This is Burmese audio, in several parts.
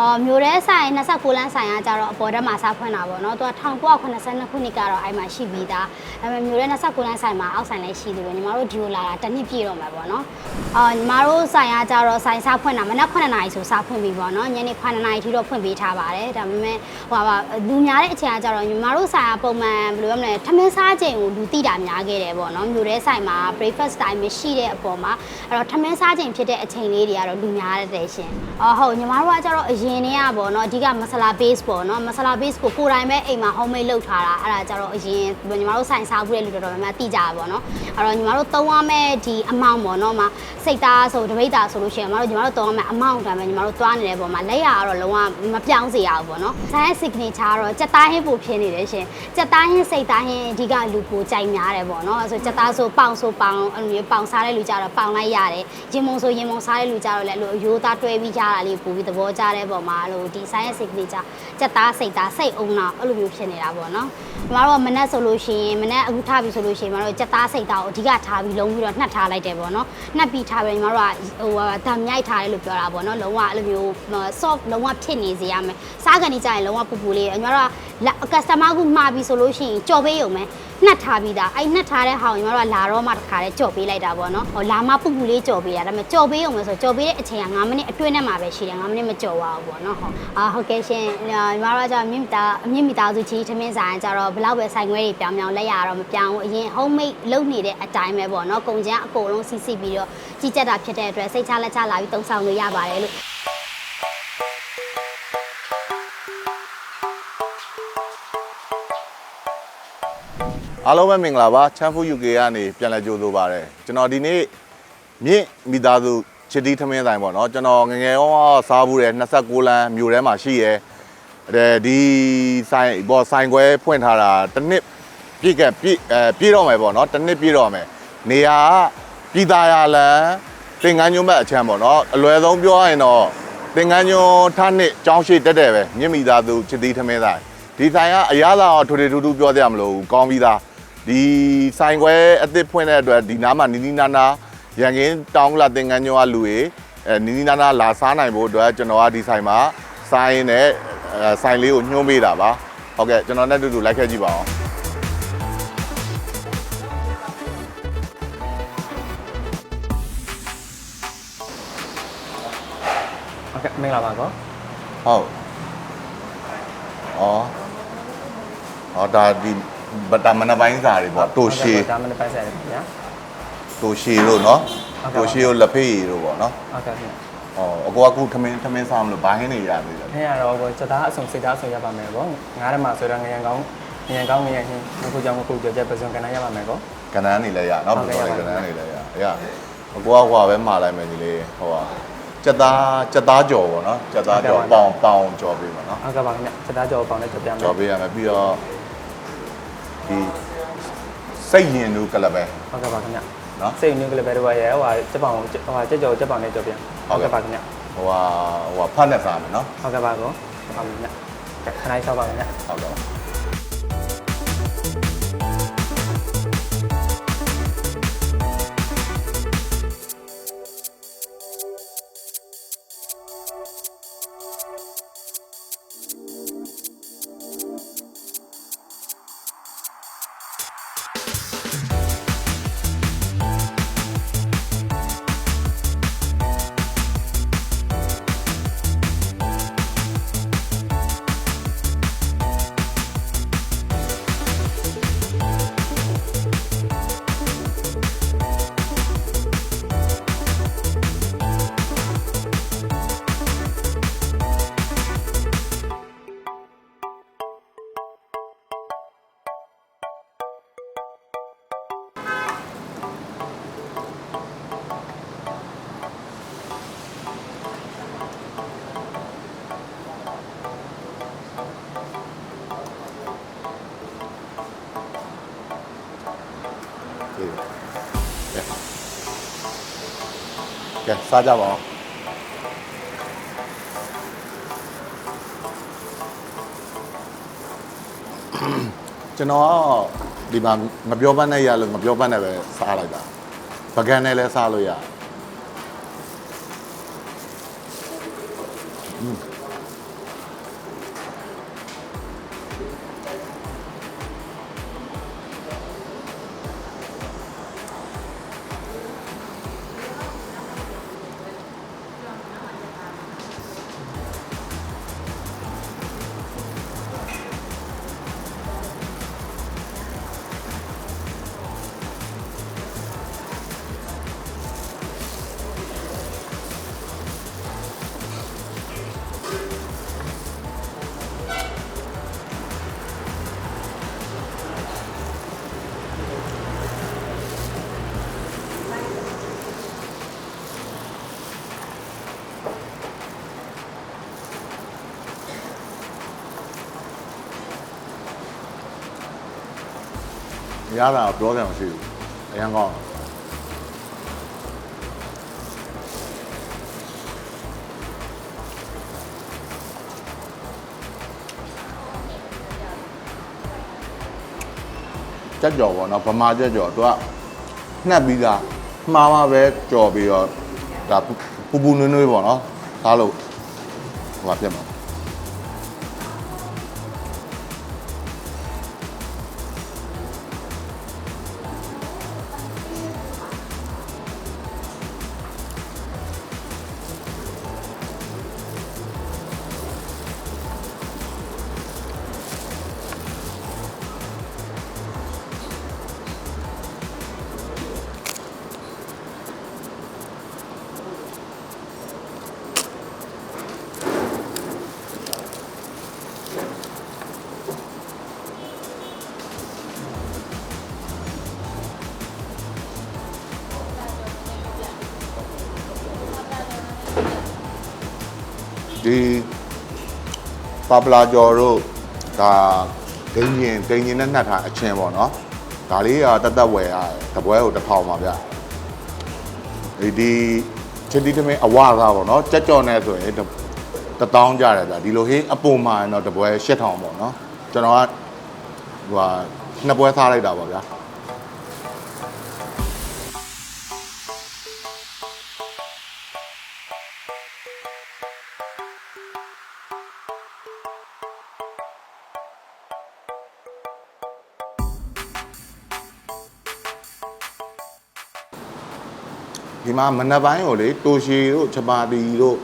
အော်မျိုးရဲဆိုင်29လမ်းဆိုင်ကကြတော့အပေါ်တက်မှာစားဖွင့်တာပေါ့နော်သူက1982ခုနှစ်ကတော့အဲ့မှာရှိပြီးသားဒါပေမဲ့မျိုးရဲ29လမ်းဆိုင်မှာအောက်ဆိုင်လည်းရှိသေးတယ်ညီမတို့ဒီလိုလာတာတစ်နှစ်ပြည့်တော့မှာပေါ့နော် အော်ညီမတို့ဆိုင်ကကြတော့ဆိုင်စားဖွင့်တာမနက်9နာရီဆိုစားဖွင့်ပြီပေါ့နော်ညနေ9နာရီထိတော့ဖွင့်ပေးထားပါတယ်ဒါပေမဲ့ဟိုပါလူများတဲ့အချိန်ကကြတော့ညီမတို့ဆိုင်ကပုံမှန်ဘယ်လိုရမလဲထမင်းစားချိန်ကိုလူတိတာများခဲ့တယ်ပေါ့နော်မျိုးရဲဆိုင်မှာ breakfast time မရှိတဲ့အပေါ်မှာအဲ့တော့ထမင်းစားချိန်ဖြစ်တဲ့အချိန်လေးတွေကတော့လူများတဲ့ရှင်အော်ဟုတ်ညီမတို့ကကြတော့အရင်တည်းကပေါ့နော်အဓိကမဆလာ base ပေါ့နော်မဆလာ base ကိုကိုယ်တိုင်ပဲအိမ်မှာ homemade လုပ်ထားတာအဲ့ဒါကြတော့အရင်ညီမတို့ဆိုင်စားဘူးတဲ့လူတော်တော်များများသိကြပါပေါ့နော်အဲ့တော့ညီမတို့သုံးရမယ့်ဒီအမောင့်ပေါ့နော်မှာစိတ်သားဆိုတပိတ်သားဆိုလို့ရှိရင်ညီမတို့ညီမတို့သုံးရမယ့်အမောင့်တမ်းပဲညီမတို့သွားနေတဲ့ပုံမှာလက်ရကတော့လုံးဝမပြောင်းစေရဘူးပေါ့နော်ဆိုင်ရဲ့ signature ကတော့ကြက်သားဟင်းပိုဖြစ်နေတယ်ရှင်ကြက်သားဟင်းစိတ်သားဟင်းအဓိကလူပိုကြိုက်များတယ်ပေါ့နော်အဲ့ဆိုကြက်သားဆိုပေါင်ဆိုပေါင်အဲ့လိုမျိုးပေါင်စားတဲ့လူကြတော့ပေါင်လိုက်ရတယ်ရင်မုံဆိုရင်မုံစားတဲ့လူကြတော့လည်းအဲ့လိုအယိုးသားတွဲပြီးကြတာလေးပို့ပြီးသဘောကျတဲ့ပုံမှာအဲ့လိုဒီဆိုင်ရဲ့ signature ကြက်သားစိတ်သားစိတ်အုံတော့အဲ့လိုမျိုးဖြစ်နေတာပေါ့နော်ညီမတို့ကမနက်ဆိုလို့ရှိရင်မနက်အခုထားပြီဆိုလို့ရှိရင်ညီမတို့ကြက်သားစိတ်သားကိုအဓိကထားပြီးလုံးပြီးတော့နှက်ထားလိုက်တယ်ပေါ့နော်နှက်ပြီးထားပြီးညီမတို့ကဟိုဓာတ်မြိုက်ထားတယ်လို့ပြောတာပေါ့နော်လုံးဝအဲ့လိုမျိုး soft လုံးဝဖြစ်နေစေရမယ်စားကန်ကြီးကြရင်လုံးဝပူပူလေးညီမတို့က customer ကမှာပြီဆိုလို့ရှိရင်ကြော်ပေးရုံပဲ နှက်ထားပြီးသားအဲ့နှက်ထားတဲ့ဟာကိုညီမတို့ကလာတော့မှတစ်ခါတည်းကြော်ပေးလိုက်တာပေါ့နော်ဟိုလာမှပူပူလေးကြော်ပေးတာဒါပေမဲ့ကြော်ပေးရုံပဲဆိုကြော်ပေးတဲ့အချိန်က9မိနစ်အတွင်းနဲ့မှာပဲရှိတယ်9မိနစ်မကြော်ပါဘူးပေါ့နော်ဟုတ်အာဟုတ်ကဲ့ရှင်ညီမတို့ကကြာမြင့်မီတာအမြင့်မီတာစုကြီးထမင်းဆိုင်ကြတော့ဘလောက်ပဲဆိုင်ခွဲတွေပြောင်းပြောင်းလက်ရတော့မပြောင်းဘူးအရင် homemade လုပ်နေတဲ့အတိုင်းပဲပေါ့နော်ကုန်ကျန်းအကုန်လုံးစီးစီးပြီးတော့ကြီးကြက်တာဖြစ်တဲ့အတွက်စိတ်ချလက်ချလာပြီးတုံးဆောင်လို့ရပါတယ်လို့ အားလုံးပဲမင်္ဂလာပါချမ်းဖူ UK ကနေပြန်လည်ကြိုဆိုပါရစေကျွန်တော်ဒီနေ့မြင့်မိသားစုချစ်တီးထမင်းဆိုင်ပေါ့နော်ကျွန်တော်ငယ်ငယ်ရောစားဘူးတယ်26လမ်းမြို့ထဲမှာရှိရဲအဲဒီဆိုင်ဘောဆိုင်ခွဲဖွင့်ထားတာတစ်နှစ်ပြည့်ကပြည့်အဲပြည့်တော့မယ်ပေါ့နော်တစ်နှစ်ပြည့်တော့မယ်နေရာကပြည်သားရလန်သင်္ကန်းညွန့်ဘက်အချမ်းပေါ့နော်အလွယ်ဆုံးပြောရရင်တော့သင်္ကန်းညွန့်ထားနှစ်ကျောင်းရှိတက်တယ်ပဲမြင့်မိသားစုချစ်တီးထမင်းဆိုင်ဒီဆိုင်ကအရသာတော့ထွေထွေထူးထူးပြောသေးရမလို့ကောင်းပြီးသား ဒီဆိုင်ခွဲအသစ်ဖွင့်တဲ့အတွက်ဒီနားမှာနီနီနာနာရန်ကင်းတောင်းလာသင်္ကန်းညောကလူတွေအဲနီနီနာနာလာစားနိုင်ဖို့အတွက်ကျွန်တော်ကဒီဆိုင်မှာစားရင်းနဲ့အဲဆိုင်လေးကိုညှိုးပေးတာပါဟုတ်ကဲ့ကျွန်တော်နဲ့အတူတူလိုက်ခဲ့ကြည့်ပါအောင်ဟုတ်ကဲ့မင်္ဂလာပါကောဟုတ်ဩဩဒါဒီ ဗတာမနပိုင်းစာတွေပေါ့တိုရှီဒါမနေ့ပိုင်းဆိုင်တယ်ခင်ဗျာ တိုရှီလို့နော်ဟုတ်ကဲ့ တိုရှီကိုလက်ဖေးရလို့ပေါ့နော်ဟုတ်ကဲ့ခင်ဗျာဩအကောကခုထမင်းထမင်းစားမလို့ဘာဟင်းနေရသေးလဲထင်ရတော့ကောစသားအစုံစိတ်သားအစုံရပါမယ်ကောငားရမှာဆိုတော့ငရံကောင်းငရံကောင်းငရံချင်းငခုကြောင့်ငခုကြောချက်ပစုံကန်နိုင်ရပါမယ်ကောကနန်းနေလဲရနော်ဟုတ်ဘကဲ့ယ်လိုလဲရပါကနန်းနေလဲရရအကွာကွာပဲမှာလိုက်မယ်ညီလေးဟိုဟာစက်သားစက်သားကြော်ပေါ့နော်စက်သားကြော်ပေါင်ပေါင်ကြော်ပေးပါနော်ဟုတ်ကဲ့ပါခင်ဗျာစသားကြောပေါင်းနဲ့ကြောပြမယ်ကြော်ပေးရမယ်ပြီးတော့ ဒီစိတ်ရင်တို့ကလပဲဟုတ်ကဲ့ပါခင်ဗျာနော်စိတ်နည်းကလေးပဲတော့ရဲဟိုဟာချက်ပေါင်ဟိုဟာချက်ကြောချက်ပေါင်နဲ့ကြောပြဟုတ်ကဲ့ပါခင်ဗျာဟိုဟာဟိုဟာဖတ်နဲ့စားမယ်နော်ဟုတ်ကဲ့ပါကောဟုတ်ပါခင်ဗျာခဏလေးဆောက်ပါခင်ဗျာဟုတ်ကဲ့ ဒီကဲကဲစားကြပါအောင်ကျွန်တော်ကဒီမှာငပြောပန်းနဲ့ရလို့ငပြောပန်းနဲ့ပဲစားလိုက်တာပကံနဲ့လည်းစားလို့ရ ရတာတော့ပြောကြမှာရှိဘူးအရင်ကောင်းတယ်ကြက်ကြော်ပေါ့နော်ဗမာကြက်ကြော်သူကနှက်ပြီးသားမှားမှာပဲကြော်ပြီးတော့ဒါပူပူနွေးနွေးပေါ့နော်သားလို့ဟိုပါဖြစ်မှာ ပါပလာကျော်တို့ဒါဒိန်ရင်ဒိန်ရင်နဲ့နှက်ထားအချင်းပေါ့နော်ဒါလေးကတတ်တတ်ဝယ်ရတယ်တပွဲကိုတစ်ထောင်ပါဗျဒီဒီချစ်တီတမင်းအဝသားပေါ့နော်ကြက်ကြော်နဲ့ဆိုရင်တစ်တစ်တောင်းကြတယ်ဗျဒီလိုဟင်းအပုံမှန်တော့တပွဲ8000ပေါ့နော်ကျွန်တော်ကဟိုဟာနှစ်ပွဲစားလိုက်တာပါဗျာ ဒီမှာမနက်ပိုင်းကိုလေတိုရှီတို့ချပါတီတို့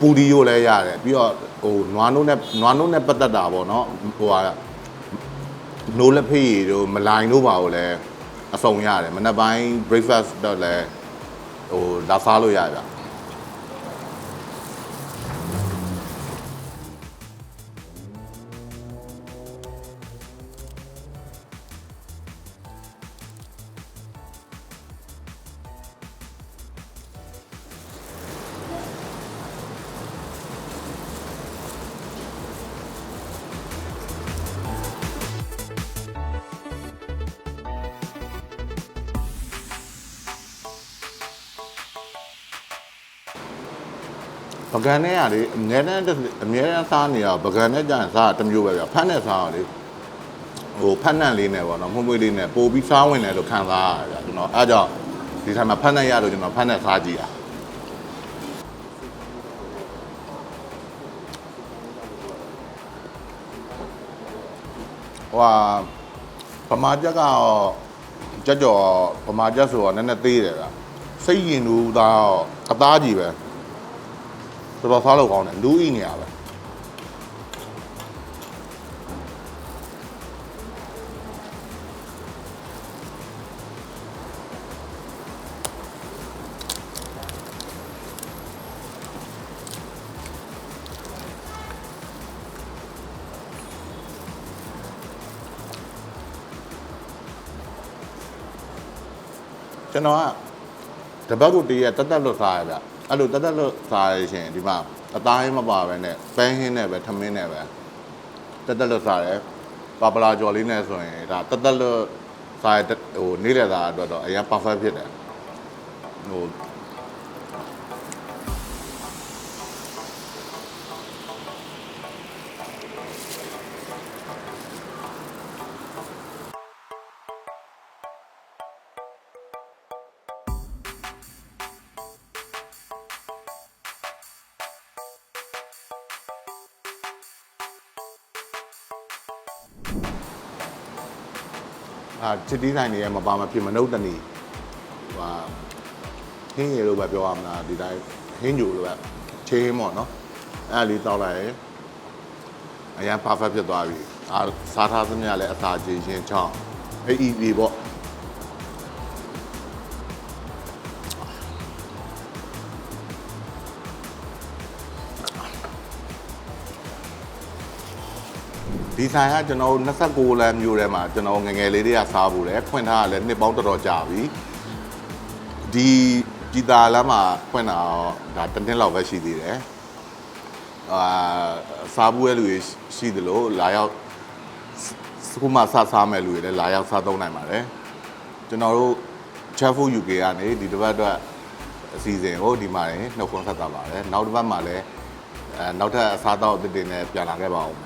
ပူဒီတို့လည်းရတယ်ပြီးတော့ဟိုနွားနို့နဲ့နွားနို့နဲ့ပတ်သက်တာပေါ့နော်ဟိုဟာနိုးလက်ဖေးရီတို့မလိုင်တို့ပါကိုလည်းအစုံရတယ်မနက်ပိုင်း breakfast တော့လည်းဟိုလာစားလို့ရပြ ကံနဲ့ကလေအများတန်းတစ်အများတန်းစားနေရပကံနဲ့ကြာရင်စားတာတစ်မျိုးပဲဗျဖတ်နဲ့စားရလေဟိုဖတ်နန့်လေးနဲ့ပေါ့နော်မှုမွေးလေးနဲ့ပို့ပြီးစားဝင်တယ်လို့ခံစားရတယ်ဗျကျွန်တော်အဲဒါကြောင့်ဒီထိုင်မှာဖတ်နန့်ရလို့ကျွန်တော်ဖတ်နန့်စားကြည့်တာဟွာပမာကြက်ကတော့ကြက်ကြော်ပမာကြက်ဆိုတော့နည်းနည်းသေးတယ်ဗျစိတ်ရင်လူသားအသားကြီးပဲ တော်တော်စားလို့ကောင်းတယ်လူဤနေရပဲကျွန်တော်ကတပတ်ကိုတည်းရတက်တက်လွတ်စားရဗျ အဲ့လိုတက်တက်လွတ်စားရရှင်ဒီမှာအသားဟင်းမပါပဲနဲ့ပန်းဟင်းနဲ့ပဲထမင်းနဲ့ပဲတက်တက်လွတ်စားတယ်ပါပလာကြော်လေးနဲ့ဆိုရင်ဒါတက်တက်လွတ်စားရတဲ့ဟိုနေ့လည်သားအတွက်တော့အရင် perfect ဖြစ်တယ်ဟို အာချစ်တီးဆိုင်တွေရဲ့မပါမဖြစ်မနှုတ်တနီဟိုဟင်းရလို့ပဲပြောရမလားဒီတိုင်းဟင်းညိုလို့ပဲချင်းပေါ့နော်အဲ့ဒါလေးတောက်လိုက်ရင်အရင် perfect ဖြစ်သွားပြီအာစားထားသမျှလည်းအစာချင်းချင်းချောင်းအေးအေးပေါ့ ဒီဆိုင်ကကျွန်တော်26လမ်းမျိုးထဲမှာကျွန်တော်ငယ်ငယ်လေးတွေကစားဖို့တယ်ဖွင့်ထားရလဲနှစ်ပေါင်းတော်တော်ကြာပြီဒီကြည်သာလမ်းမှာဖွင့်တာတော့ဒါတစ်နှစ်လောက်ပဲရှိသေးတယ်အာစားဘူးရဲ့လူတွေရှိသလိုလာရောက်စခုမှစစားမဲ့လူတွေလည်းလာရောက်စားသုံးနိုင်ပါတယ်ကျွန်တော်တို့ Chef Food UK ကနေဒီတစ်ပတ်အတွက်အစီအစဉ်ကိုဒီမှာနေနှုတ်ခွန်းဆက်တာပါတယ်နောက်တစ်ပတ်မှာလည်းအဲနောက်ထပ်အစားအသောက်အသစ်တွေနဲ့ပြန်လာခဲ့ပါအောင်မယ်